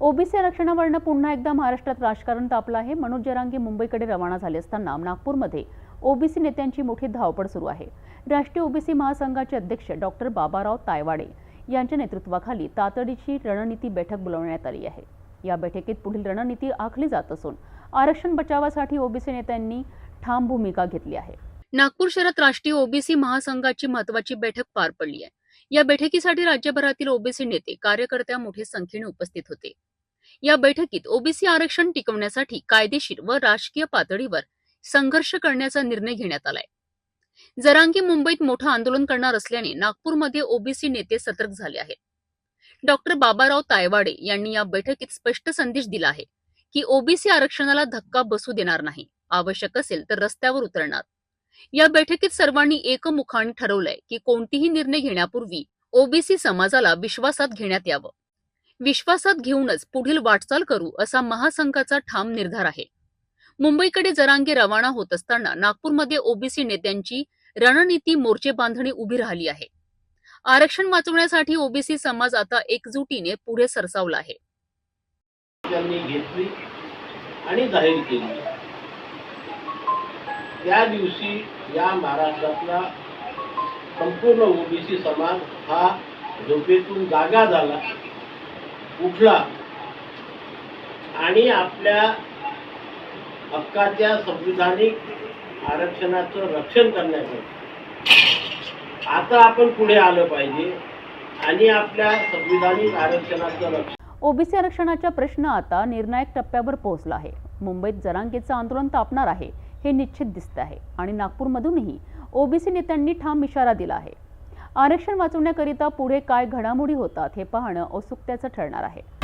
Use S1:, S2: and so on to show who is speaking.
S1: OBC आरक्षणावरनं पुन्हा एकदा महाराष्ट्रात राजकारण तापलं आहे. मनोज जरांगे मुंबईकडे रवाना झाले असताना नागपूरमध्ये ओबीसी नेत्यांची मोठी धावपळ सुरू आहे. राष्ट्रीय ओबीसी महासंघाचे अध्यक्ष डॉक्टर बाबाराव तायवाडे यांच्या नेतृत्वाखाली तातडीची रणनीती बैठक बोलवण्यात आली आहे. या बैठकीत पुढील रणनीती आखली जात असून आरक्षण बचावासाठी ओबीसी नेत्यांनी ठाम भूमिका घेतली आहे. नागपूर शहरात राष्ट्रीय ओबीसी महासंघाची महत्वाची बैठक पार पडली आहे. या बैठकीसाठी राज्यभरातील ओबीसी नेते कार्यकर्त्या मोठ्या संख्येने उपस्थित होते. या बैठकीत ओबीसी आरक्षण टिकवण्यासाठी कायदेशीर व राजकीय पातळीवर संघर्ष करण्याचा निर्णय घेण्यात आलाय. जरांगी मुंबईत मोठं आंदोलन करणार असल्याने नागपूरमध्ये ओबीसी नेते सतर्क झाले आहेत. डॉक्टर बाबाराव तायवाडे यांनी या बैठकीत स्पष्ट संदेश दिला आहे की ओबीसी आरक्षणाला धक्का बसू देणार नाही. आवश्यक असेल तर रस्त्यावर उतरणार. या बैठकीत सर्वांनी एकमुखाने ठरवलंय की कोणतीही निर्णय घेण्यापूर्वी ओबीसी समाजाला विश्वासात घेण्यात यावं. विश्वासात घेऊनच पुढील वाटचाल करू असा महासंघाचा ठाम निर्धार आहे. मुंबईकडे जरांगे रवाना होत असताना नागपूरमध्ये ओबीसी नेत्यांची रणनीती मोर्चे बांधणी उभी राहिली आहे. आरक्षण वाचवण्यासाठी ओबीसी समाज आता एकजुटीने पुढे सरसावला आहे.
S2: त्यांनी घेतली आणि जाहीर केली. त्या दिवशी या महाराष्ट्रातला संपूर्ण ओबीसी समाज हा झोपेतून जागा झाला उठला आणि आपल्या हक्काच्या संविधानिक आरक्षणाचं रक्षण करण्यासाठी आता आपण पुढे आलं पाहिजे आणि आपल्या संविधानिक आरक्षणाचं रक्षण
S1: ओबीसी आरक्षणाचा प्रश्न आता निर्णायक टप्प्यावर पोहोचला आहे. मुंबईत जरांगेचं आंदोलन तापणार आहे. हे निश्चित दिसत आहे. आणि नागपूरमधूनही ओबीसी नेत्यांनी ठाम इशारा दिला आहे. आरक्षण वाचवण्याकरिता पुढे काय घडामोडी होतात हे पाहणं औत्सुक्याचं ठरणार आहे.